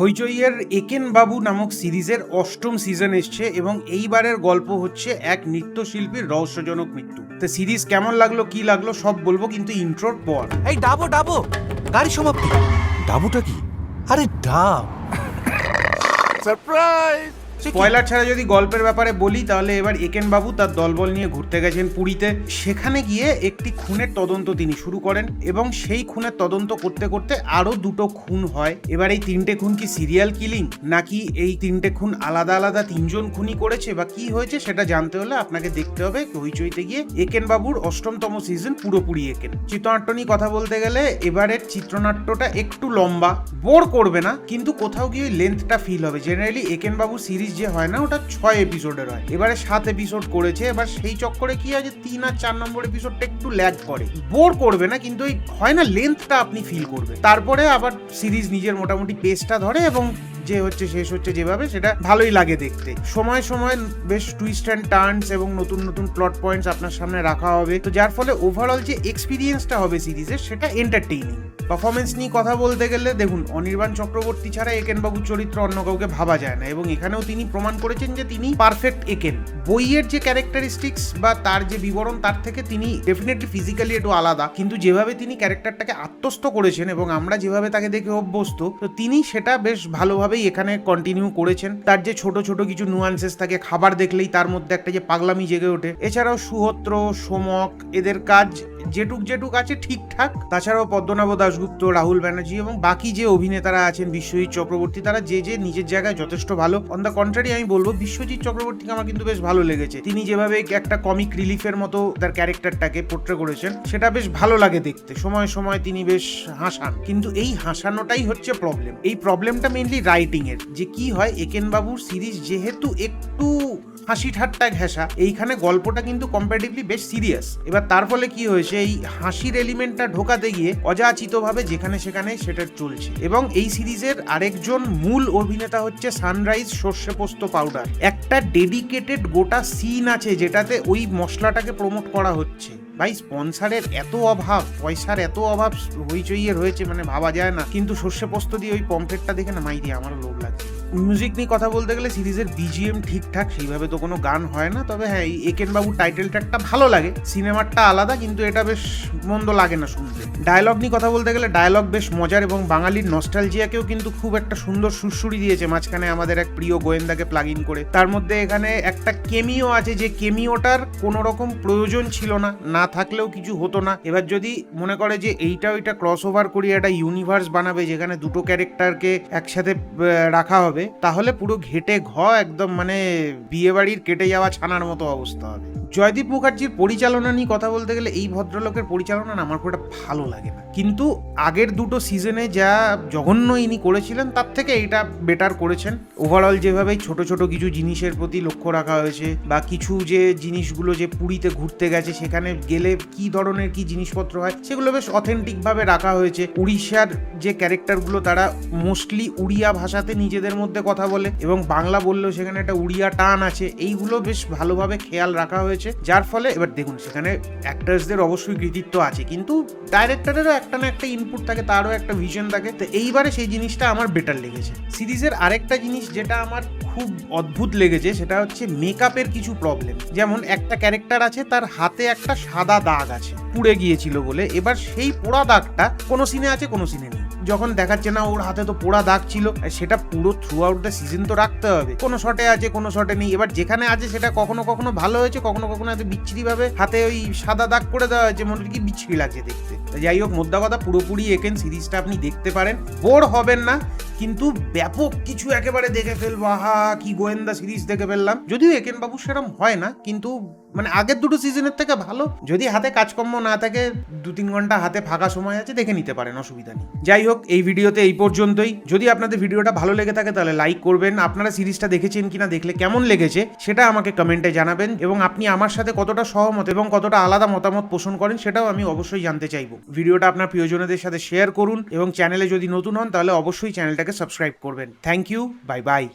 হইচইয়ের একেন বাবু নামক সিরিজের অষ্টম সিজন এসছে এবং এইবারের গল্প হচ্ছে এক নৃত্যশিল্পীর রহস্যজনক মৃত্যু। তো সিরিজ কেমন লাগল কি লাগল সব বলব কিন্তু ইন্ট্রোর পর। এই ডাবো ডাবো! গাড়ি সমাপ্তি। ডাবুটা কি? আরে ডাব! সারপ্রাইজ! স্পয়লার ছাড়া যদি গল্পের ব্যাপারে বলি, তাহলে এবার একেন বাবু তার দলবল নিয়ে ঘুরতে গেছেন পুরীতে। সেখানে গিয়ে একটি খুনের তদন্ত তিনি শুরু করেন এবং সেই খুনের তদন্ত করতে করতে আরও দুটো খুন হয়। এবার এই তিনটে খুন কি সিরিয়াল কিলিং নাকি এই তিনটে খুন আলাদা আলাদা তিনজন খুনই করেছে বা কি হয়েছে সেটা জানতে হলে আপনাকে দেখতে হবে হইচইতে গিয়ে একেন বাবুর অষ্টমতম সিজন পুরোপুরি একেন। চিত্রনাট্য নিয়ে কথা বলতে গেলে এবারের চিত্রনাট্যটা একটু লম্বা বোর করবে না, কিন্তু কোথাও গিয়ে লেন্থটা ফিল হবে। জেনারেলি একেন বাবু সিরিজ যে হয় না, ওটা ছয় এপিসোডের হয়। এবারে সাত এপিসোড করেছে, এবার সেই চক্করে কি হয় যে তিন আর চার নম্বর এপিসোডটা একটু ল্যাগ করে। বোর করবে না, কিন্তু ওই হয় না লেন্থটা আপনি ফিল করবে। তারপরে আবার সিরিজ নিজের মোটামুটি পেসটা ধরে এবং যে হচ্ছে, শেষ হচ্ছে যেভাবে, সেটা ভালোই লাগে দেখতে। সময় সময় বেশ টুইস্ট অ্যান্ড টার্নস এবং নতুন নতুন প্লট পয়েন্টস আপনার সামনে রাখা হবে। তো যার ফলে ওভারঅল যে এক্সপিরিয়েন্সটা হবে সিরিজের, সেটা এন্টারটেইনিং পারফরমেন্স নিয়ে কথা বলতে গেলে, দেখুন, অনির্বাণ চক্রবর্তী ছাড়া একেন বাবুর চরিত্র অন্য কাউকে ভাবা যায় না। এবং এখানেও তিনি প্রমাণ করেছেন যে তিনি পারফেক্ট একেন। বইয়ের যে ক্যারেক্টারিস্টিক্স বা তার যে বিবরণ, তার থেকে তিনি ডেফিনেটলি ফিজিক্যালি একটু আলাদা। কিন্তু যেভাবে তিনি ক্যারেক্টারটাকে আত্মস্থ করেছেন এবং আমরা যেভাবে তাকে দেখে অভ্যস্ত, তো তিনি সেটা বেশ ভালোভাবেই এখানে কন্টিনিউ করেছেন। তার যে ছোট ছোট কিছু নুয়ান্সেস থাকে, খাবার দেখলেই তার মধ্যে একটা যে পাগলামি জেগে ওঠে। এছাড়াও সুহত্র, সোমক, এদের কাজ যেটুক যেটুক আছে ঠিকঠাক। তাছাড়াও পদ্মনাভ দাশগুপ্ত, রাহুল ব্যানার্জি এবং বাকি যে অভিনেতারা আছেন বিশ্বজিৎ চক্রবর্তী, তারা যে যে নিজের জায়গায় যথেষ্ট ভালো। অন দ্য কন্ট্রারি আমি বলব বিশ্বজিৎ চক্রবর্তীকে আমার কিন্তু বেশ ভালো লেগেছে। তিনি যেভাবে একটা কমিক রিলিফের মতো তার ক্যারেক্টারটাকে পোট্রে করেছেন, সেটা বেশ ভালো লাগে দেখতে। সময় সময় তিনি বেশ হাসান। কিন্তু এই হাসানোটাই হচ্ছে প্রবলেম এই প্রবলেমটা মেনলি রাইটিং এর যে কি হয় একেন বাবুর সিরিজ যেহেতু একটু হাসি ঠাট্টা ঘেঁষা। এইখানে গল্পটা কিন্তু কম্পারেটিভলি বেশ সিরিয়াস এবার তার ফলে কি হয়েছে, এই হাসির এলিমেন্টটা ঢোকাতে গিয়ে অযাচিতভাবে যেখানে সেখানে সেটা চলছে। এবং এই সিরিজের আরেকজন মূল অভিনেতা হচ্ছে সানরাইজ সর্ষে পোস্ত পাউডার। একটা ডেডিকেটেড গোটা সিন আছে যেটাতে ওই মশলাটাকে প্রমোট করা হচ্ছে। ভাই স্পন্সারের এত অভাব, পয়সার এত অভাব, হইচইয়ে রয়েছে মানে ভাবা যায় না। কিন্তু সর্ষে পোস্ত দিয়ে ওই পম্পলেটটা দেখে না মাই দিয়ে আমার লাগছে মিউজিক নিয়ে কথা বলতে গেলে সিরিজের বিজিএম ঠিকঠাক, সেইভাবে তো কোনো গান হয় না। তবে হ্যাঁ এই একেন বাবুর টাইটেল ট্র্যাকটা ভালো লাগে। সিনেমারটা আলাদা, কিন্তু এটা বেশ মন্দ লাগে না শুনতে। ডায়লগ নিয়ে কথা বলতে গেলে ডায়লগ বেশ মজার এবং বাঙালির নস্টালজিয়াকেও কিন্তু খুব একটা সুন্দর সুরসুরি দিয়েছে। মাঝখানে আমাদের এক প্রিয় গোয়েন্দাকে প্লাগ ইন করে। তার মধ্যে এখানে একটা কেমিও আছে, যে কেমিওটার কোনো রকম প্রয়োজন ছিল না না থাকলেও কিছু হতো না। এবার যদি মনে করে যে এইটা ওইটা ক্রস ওভার করিয়ে একটা ইউনিভার্স বানাবে, যেখানে দুটো ক্যারেক্টারকে একসাথে রাখা হবে তাহলে পুরো ঘেটে ঘ একদম মানে বিয়ে বাড়ির কেটে যাওয়া ছানার মতো অবস্থা হবে। জয়দীপ মুখার্জির পরিচালনা নিয়ে কথা বলতে গেলে এই ভদ্রলোকের পরিচালনা আমার খুব একটা ভালো লাগে না। কিন্তু আগের দুটো সিজনে যা জঘন্য ইনি করেছিলেন, তার থেকে এটা বেটার করেছেন। ওভারঅল যেভাবে ছোট ছোট কিছু জিনিসের প্রতি লক্ষ্য রাখা হয়েছে বা কিছু যে জিনিসগুলো যে পুরীতে ঘুরতে গেছে, সেখানে গেলে কি ধরনের কি জিনিসপত্র হয়, সেগুলো বেশ অথেন্টিকভাবে রাখা হয়েছে। উড়িষ্যার যে ক্যারেক্টারগুলো তারা মোস্টলি উড়িয়া ভাষাতে নিজেদের মধ্যে কথা বলে এবং বাংলা বললেও সেখানে একটা উড়িয়া টান আছে। এইগুলো বেশ ভালোভাবে খেয়াল রাখা হয়েছে। যার ফলে, এবার দেখুন, সেখানে অ্যাক্টার্সদের অবশ্যই কৃতিত্ব আছে, কিন্তু ডাইরেক্টরেরও একটা না একটা ইনপুট থাকে, তারও একটা ভিশন থাকে। তো এইবারে সেই জিনিসটা আমার বেটার লেগেছে। সিরিজের আরেকটা জিনিস যেটা আমার খুব অদ্ভুত লেগেছে, সেটা হচ্ছে মেকআপের কিছু প্রবলেম যেমন, একটা ক্যারেক্টার আছে, তার হাতে একটা সাদা দাগ আছে, পুড়ে গিয়েছিল বলে। এবার সেই পোড়া দাগটা কোনো সিনে আছে, কোনো সিনে নেই। যখন দেখাচ্ছে না, ওর হাতে তো পোড়া দাগ ছিল। সেটা পুরো থ্রু আউট দ্য সিজন তো রাখতে হবে। কোনো শটে আছে, কোনো শটে নেই। এবার যেখানে আছে, সেটা কখনো কখনো ভালো হয়েছে, কখনো কখনো এত বিচ্ছিরি ভাবে হাতে ওই সাদা দাগ করে দেওয়া হয়েছে, মনে কি বিচ্ছিরি লাগছে দেখতে। যাই হোক, মোদ্দা কথা পুরোপুরি একেন, সিরিজটা আপনি দেখতে পারেন। বোর হবেন না, কিন্তু ব্যাপক কিছু একেবারে দেখে ফেলব। আহা, কি গোয়েন্দা সিরিজ দেখে ফেললাম। যদিও একেন বাবু সেরম হয় না, কিন্তু মানে আগের দুটো সিজনের থেকে ভালো। যদি হাতে কাজকর্ম না থাকে, দু তিন ঘণ্টা হাতে ফাঁকা সময় আছে, দেখে নিতে পারেন, অসুবিধা নেই। যাই হোক, এই ভিডিওতে এই পর্যন্তই। যদি আপনাদের ভিডিওটা ভালো লেগে থাকে, তাহলে লাইক করবেন। আপনারা সিরিজটা দেখেছেন কিনা, দেখলে কেমন লেগেছে, সেটা আমাকে কমেন্টে জানাবেন। এবং আপনি আমার সাথে কতটা সহমত এবং কতটা আলাদা মতামত পোষণ করেন, সেটাও আমি অবশ্যই জানতে চাইব। ভিডিওটা আপনার প্রিয়জনদের সাথে শেয়ার করুন এবং চ্যানেলে যদি নতুন হন, তাহলে অবশ্যই চ্যানেলটাকে সাবস্ক্রাইব করবেন। Thank you bye bye